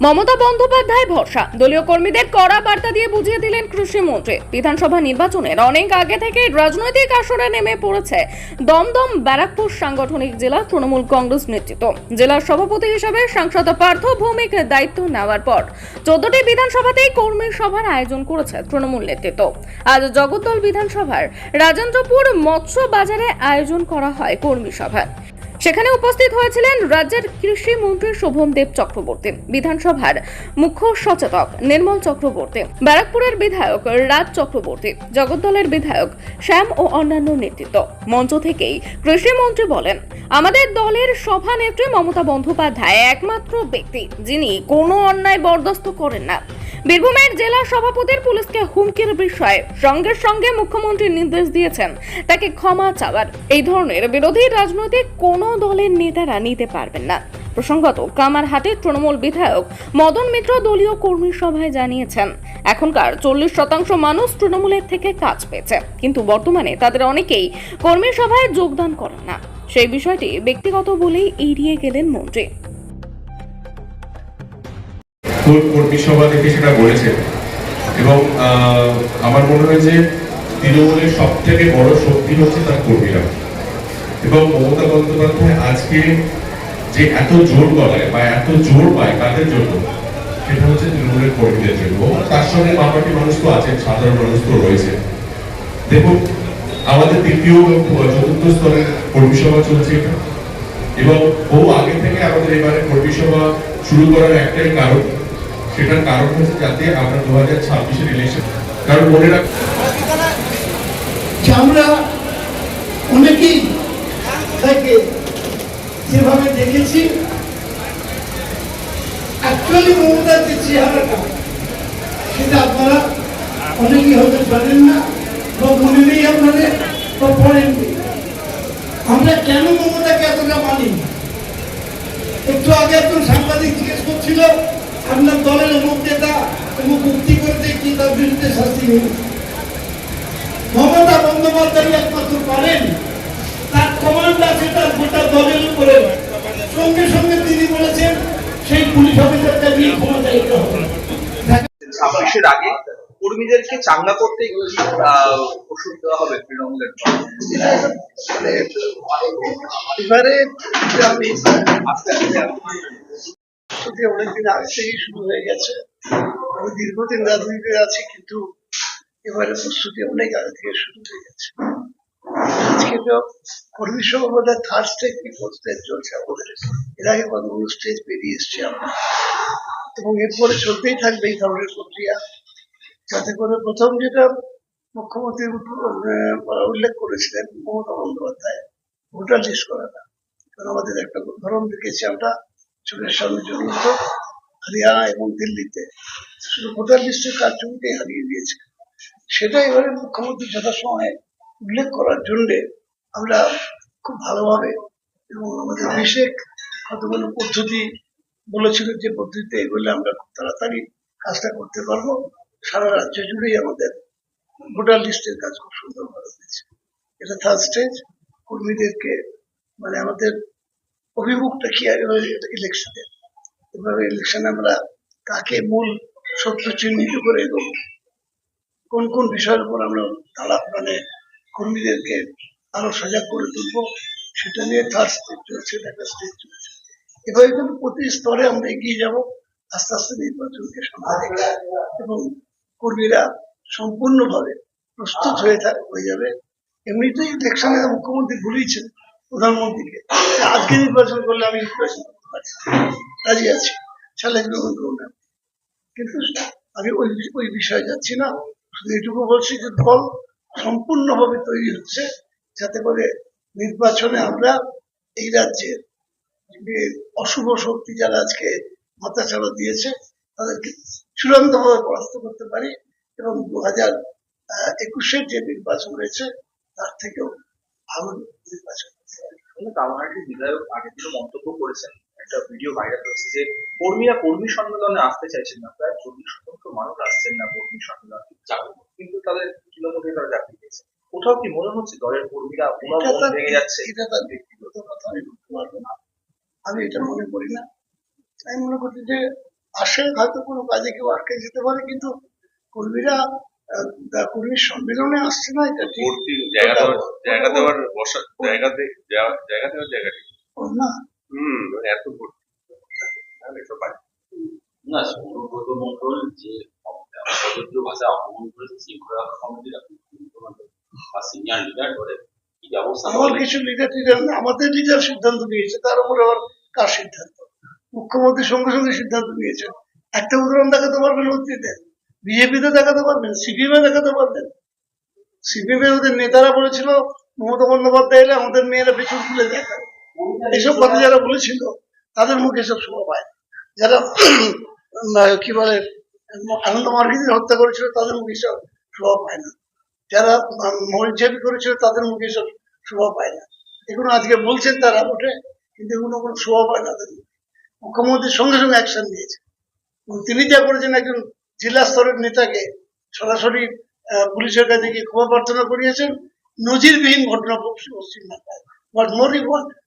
মমতা বন্দ্যোপাধ্যায় ভরসা। দলীয় কর্মীদের কড়া বার্তা দিয়ে বুঝিয়ে দিলেন কৃষিমন্ত্রী বিধানসভা নির্বাচনের অনেক আগে থেকে রাজনৈতিক আসরে নেমে পড়েছে দমদম, ব্যারাকপুর সাংগঠনিক জেলা তৃণমূল কংগ্রেস নেতৃত্ব। জেলার সভাপতি হিসেবে সাংসদ পার্থ ভৌমিক দায়িত্ব নেওয়ার পর চোদ্দটি বিধানসভাতেই কর্মী সভার আয়োজন করেছে তৃণমূল নেতৃত্ব। আজ জগদ্দল বিধানসভার রাজেন্দ্রপুর মৎস্য বাজারে আয়োজন করা হয় কর্মী সভা সেখানে উপস্থিত হয়েছিলেন রাজ্যের কৃষি মন্ত্রী শোভন দেব চক্রবর্তী, বিধানসভার মুখ্য সচেতক নির্মল চক্রবর্তী, ব্যারাকপুরের বিধায়ক রাজ চক্রবর্তী, জগদ্দলের বিধায়ক শ্যাম ও অন্যান্য নেতৃত্ব। মঞ্চ থেকেই কৃষিমন্ত্রী বলেন, আমাদের দলের সভানেত্রী মমতা বন্দ্যোপাধ্যায় একমাত্র ব্যক্তি যিনি কোনো অন্যায় বরদাস্ত করেন না। বীরভূমের জেলা সভাপতির পুলিশকে হুমকির বিষয়ে সঙ্গে সঙ্গে মুখ্যমন্ত্রী নির্দেশ দিয়েছেন। তাকে ক্ষমা চাওয়ার। এই ধরনের বিরোধী রাজনৈতিক কোনো দলের নেতারা নিতে পারবেন না। প্রসঙ্গত কামারহাটের তৃণমূল বিধায়ক মদন মিত্র দলীয় কর্মী সভায় জানিয়েছেন, এখনকার চল্লিশ শতাংশ মানুষ তৃণমূলের থেকে কাজ পেয়েছে। কিন্তু বর্তমানে তাদের অনেকেই কর্মী সভায় যোগদান করেন না। সেই বিষয়টি ব্যক্তিগত বলেই এড়িয়ে গেলেন মন্ত্রী। কর্মী সভা থেকে সেটা বলেছেন এবং আমার মনে হয় যে তৃণমূলের সব থেকে বড় শক্তি হচ্ছে তার কর্মীরা। এবং মমতা বন্দ্যোপাধ্যায় আজকে যে এত জোর গলায় বা এত জোর পায় কাদের জন্য, সেটা হচ্ছে তৃণমূলের কর্মীদের জন্য। তার সঙ্গে মাপাটি মানুষ তো আছেন, সাধারণ মানুষ তো রয়েছে। দেখুন, আমাদের তৃতীয় চতুর্থ স্তরের কর্মী সভা চলছে এটা। এবং বহু আগে থেকে আমাদের এবারে কর্মী সভা শুরু করার একটাই কারণ সেটার কারণ হচ্ছে যাতে আমরা দু হাজার ছাব্বিশের ইলেকশন কারণ মনে রাখ আমরা অনেকেই তাকে যেভাবে দেখেছি অ্যাকচুয়ালি মমতার যে চেহারাটা, সেটা আপনারা অনেকেই হয়তো জানেন না বা মনে নেই আপনাদের বা আমরা কেন মমতাকে এতটা মানি? একটু আগে একজন সাংবাদিক জিজ্ঞেস করছিল আপনার দলের অমুক নেতা অমুক মুক্তি করতে কি তার বিরুদ্ধে শাস্তি নেই। মমতা বন্দ্যোপাধ্যায় একমাত্র পারেন। তার কমান্ড আছে তার গোটা দলের উপরে। সঙ্গে সঙ্গে তিনি বলেছেন সেই পুলিশ অফিসারকে নিয়ে ক্ষমতা দিতে হবে। ছাব্বিশের আগে কর্মীদেরকে চাঙ্গা করতে কি ওষুধ দেওয়া হবে তৃণমূলের এবারে আমি আস্তে আস্তে প্রস্তুতি অনেকদিন আগে থেকেই শুরু হয়ে গেছে। আমি দীর্ঘদিন রাজনীতিতে আছি, কিন্তু এবারে প্রস্তুতি অনেক আগে থেকে শুরু হয়ে গেছে। আজকে তো কর্মী সভা থার্ড স্টেজ কি স্টেজ চলছে আমাদের। এর আগে কতগুলো স্টেজ পেরিয়ে এসছি আমরা। এবং এরপরে চলতেই থাকবে এই ধরনের প্রক্রিয়া। যাতে করে প্রথম যেটা মুখ্যমন্ত্রী উল্লেখ করেছিলেন মমতা বন্দ্যোপাধ্যায়, ভোটার লিস্ট করাটা। কারণ আমাদের একটা উদাহরণ দেখেছি আমরা। চোখের সামনে জন্য হরিয়ানা এবং দিল্লিতে। শুধু ভোটার লিস্টের কার্যক্রমটাই হারিয়ে দিয়েছে সেটা এবারে মুখ্যমন্ত্রী যথাসময়ে উল্লেখ করার জন্যে আমরা খুব ভালোভাবে এবং আমাদের বিশেষ কতগুলো পদ্ধতি বলেছিল যে পদ্ধতিতে এগুলো আমরা খুব তাড়াতাড়ি কাজটা করতে পারব। সারা রাজ্য জুড়েই আমাদের ভোটার লিস্টের কাজ খুব সুন্দরভাবে হয়েছে। এটা থার্ড স্টেজ কর্মীদেরকে মানে আমাদের অভিমুখটা কি ইলেকশনে এভাবে ইলেকশনে আমরা কাকে মূল শত্রু চিহ্নিত করে এগোবো কোন কোন বিষয়ের উপর আমরা তারা মানে কর্মীদেরকে আরও সজাগ করে তুলবো? সেটা নিয়ে থার্ড স্টেজ চলছে, একটা স্টেজ চলছে। এভাবে কিন্তু প্রতি স্তরে আমরা এগিয়ে যাব, আস্তে আস্তে নির্বাচনকে সামনে এবং কর্মীরা সম্পূর্ণভাবে প্রস্তুত হয়ে হয়ে যাবে। এমনিতেই ইলেকশনে মুখ্যমন্ত্রী বলেছেন প্রধানমন্ত্রীকে। আজকে নির্বাচন করলে আমি নির্বাচন রাজি আছি চ্যালেঞ্জ গ্রহণ করুন। কিন্তু আমি ওই ওই বিষয়ে যাচ্ছি না। শুধু এটুকু বলছি যে দল সম্পূর্ণভাবে তৈরি হচ্ছে যাতে করে নির্বাচনে আমরা এই রাজ্যের যে অশুভ শক্তি যারা আজকে মাথাচাড়া দিয়েছে, তাদেরকে চূড়ান্তভাবে পরাস্ত করতে পারি এবং দু হাজার একুশের যে নির্বাচন হয়েছে, তার থেকেও ভালো নির্বাচন। বিধায়ক আগের দিনও মন্তব্য করেছেন একটা ভিডিও ভাইরাল হচ্ছে যে কর্মীরা কর্মী সম্মেলনে আসতে চাইছেন না প্রায় চল্লিশ শতাংশ মানুষ আসছেন না কর্মী সম্মেলনে। কিন্তু তাদের তৃণমূলে তারা চাকরি পেয়েছে। কোথাও কি মনে হচ্ছে দলের কর্মীরা মন ভেঙে যাচ্ছে? এটা তার ব্যক্তিগত কথা আমি বলতে পারব না। আমি এটা মনে করি না। আমি মনে করছি যে আসে হয়তো কোনো কাজে কেউ আটকে যেতে পারে কিন্তু কর্মীর সম্মেলনে আসছে না এটা ভর্তি জায়গা দেওয়ার জায়গা দেওয়ার বসা জায়গা জায়গা দেওয়ার। না। হুম মানে এত ভর্তি। না সৌরব্রত মন্ডল যে ভাষা অপমান করেছে শৃঙ্খলা কমিটির বা সিনিয়র লিডার করে কি ব্যবস্থা আমার কিছু লিডার টিডার আমাদের লিডার সিদ্ধান্ত নিয়েছে তার উপরে আবার কার সিদ্ধান্ত? মুখ্যমন্ত্রী সঙ্গে সঙ্গে সিদ্ধান্ত নিয়েছে। একটা উদাহরণ দেখাতে পারবেন অতীতে বিজেপিতে দেখাতে পারবেন সিপিএম দেখাতে পারবেন। সিপিএম এ ওদের নেতারা বলেছিল, মমতা বন্দ্যোপাধ্যায় এলে আমাদের মেয়েরা পেছন তুলে দেখায় এইসব কথা যারা বলেছিল, তাদের মুখে সব শোভা পায়। যারা কি বলে, আনন্দ মার্গিদের হত্যা করেছিল, তাদের মুখে সব শোভা পায় না। যারা মরিচাপি করেছিল, তাদের মুখে সব শোভা পায় না। এগুলো আজকে বলছেন তারা ওঠে কিন্তু এগুলো কোনো শোভা পায় না তাদের মুখ্যমন্ত্রীর সঙ্গে সঙ্গে অ্যাকশন নিয়েছে। তিনি যা করেছেন, একজন জেলা স্তরের নেতাকে সরাসরি পুলিশের কাছে গিয়ে ক্ষমা প্রার্থনা করিয়েছেন নজিরবিহীন ঘটনা পশ্চিমবাংলায় বাট মোর ইম্পর্টেন্ট